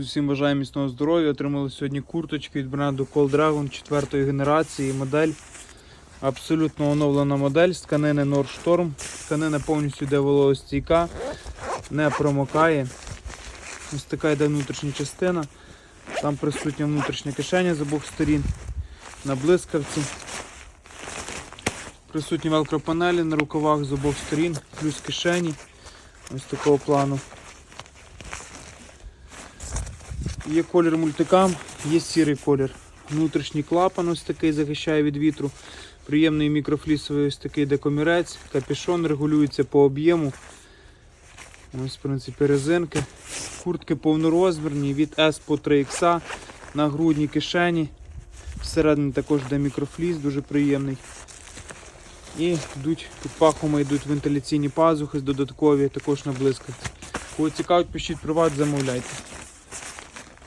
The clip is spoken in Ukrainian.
Всім бажаю міцного здоров'я. Отримали сьогодні курточки від бренду Cold Dragon 4 генерації. Модель абсолютно оновлена модель з тканини Nordstorm. Тканина повністю йде вологостійка, не промокає. Ось така йде внутрішня частина. Там присутня внутрішня кишеня з обох сторін. На блискавці. Присутні велкропанелі на рукавах з обох сторін, плюс кишені. Ось такого плану. Є колір мультикам, є сірий колір. Внутрішній клапан ось такий захищає від вітру. Приємний мікрофлісовий ось такий декомірець. Капюшон регулюється по об'єму. Ось, в принципі, резинки. Куртки повнорозмірні від S по 3X на грудній кишені. Всередині також йде мікрофліс, дуже приємний. І йдуть під пахами йдуть вентиляційні пазухи додаткові, також на блискавці. Кого цікавить, пишіть приват, замовляйте.